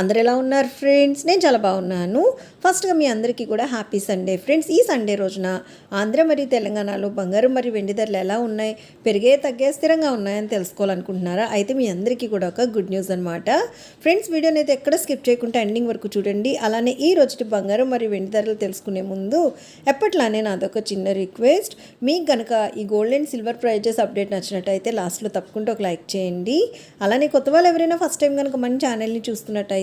అందరు ఎలా ఉన్నారు ఫ్రెండ్స్? నేను చాలా బాగున్నాను. ఫస్ట్గా మీ అందరికీ కూడా హ్యాపీ సండే ఫ్రెండ్స్ ఈ సండే రోజున ఆంధ్ర మరియు తెలంగాణలో బంగారం మరియు వెండి ధరలు ఎలా ఉన్నాయి? పెరిగే తగ్గే స్థిరంగా ఉన్నాయని తెలుసుకోవాలనుకుంటున్నారా? అయితే మీ అందరికీ కూడా ఒక గుడ్ న్యూస్ అనమాట ఫ్రెండ్స్ వీడియోని అయితే ఎక్కడ స్కిప్ చేయకుండా ఎండింగ్ వరకు చూడండి. అలానే ఈ రోజుటి బంగారం మరియు వెండి ధరలు తెలుసుకునే ముందు ఎప్పట్లానే నాదొక చిన్న రిక్వెస్ట్ మీకు కనుక ఈ gold and silver prices update నచ్చినట్టయితే లాస్ట్లో తప్పకుండా ఒక లైక్ చేయండి. అలానే కొత్త వాళ్ళు ఎవరైనా ఫస్ట్ టైం కనుక మన ఛానల్ని చూస్తున్నట్టయితే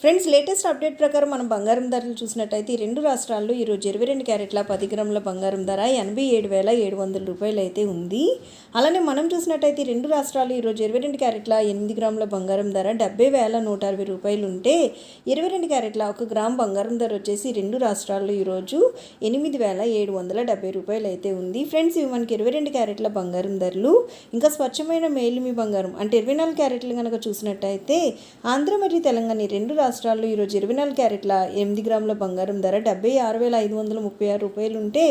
ఫ్రెండ్స్ లేటెస్ట్ అప్డేట్ ప్రకారం మనం బంగారం ధరలు చూసినట్టయితే ఈ రెండు రాష్ట్రాల్లో ఈరోజు ఇరవై రెండు క్యారెట్ల పది గ్రాముల బంగారం ధర ఎనభై ఏడు వేల ఏడు వందల రూపాయలు అయితే ఉంది. అలానే మనం చూసినట్టయితే ఈ రెండు రాష్ట్రాలు ఈరోజు ఇరవై రెండు క్యారెట్ల ఎనిమిది గ్రాముల బంగారం ధర డెబ్బై వేల నూట అరవై రూపాయలు ఉంటే ఇరవై రెండు క్యారెట్ల ఒక గ్రామ్ బంగారం ధర వచ్చేసి రెండు రాష్ట్రాల్లో ఈరోజు ఎనిమిది వేల ఏడు వందల డెబ్బై రూపాయలు అయితే ఉంది. ఫ్రెండ్స్ ఇవి మనకి ఇరవై రెండు క్యారెట్ల బంగారం ధరలు. ఇంకా స్వచ్ఛమైన మేలిమి బంగారం అంటే ఇరవై నాలుగు క్యారెట్లు కనుక చూసినట్టయితే ఆంధ్ర మరియు తెలంగాణ రెండు రాష్ట్రాల్లో ఈరోజు ఇరవై నాలుగు క్యారెట్ల ఎనిమిది గ్రాముల బంగారం ధర డెబ్బై ఆరు వేల ఐదు వందల ముప్పై ఆరు రూపాయలు ఉంటే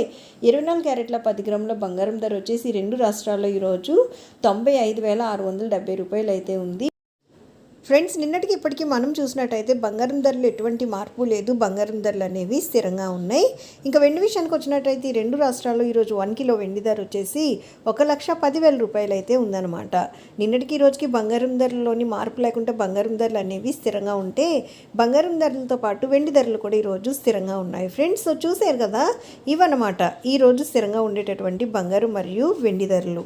ఇరవై నాలుగు క్యారెట్ల పది గ్రాముల బంగారం ధర వచ్చేసి రెండు రాష్ట్రాల్లో ఈరోజు తొంభై ఐదు వేల ఆరు వందల డెబ్బై రూపాయలు అయితే ఉంది. ఫ్రెండ్స్ నిన్నటికి ఇప్పటికీ మనం చూసినట్టయితే బంగారం ధరలు ఎటువంటి మార్పు లేదు. బంగారం ధరలు అనేవి స్థిరంగా ఉన్నాయి. ఇంకా వెండి విషయానికి వచ్చినట్టయితే ఈ రెండు రాష్ట్రాల్లో ఈరోజు వన్ కిలో వెండి ధర వచ్చేసి ఒక లక్ష పదివేల రూపాయలు అయితే ఉందన్నమాట. నిన్నటికి ఈ రోజుకి బంగారం ధరలలోని మార్పు లేకుండా బంగారం ధరలు అనేవి స్థిరంగా ఉంటే బంగారం ధరలతో పాటు వెండి ధరలు కూడా ఈరోజు స్థిరంగా ఉన్నాయి. ఫ్రెండ్స్ చూసారు కదా? ఇవన్నమాట. ఈరోజు స్థిరంగా ఉండేటటువంటి బంగారం మరియు వెండి ధరలు.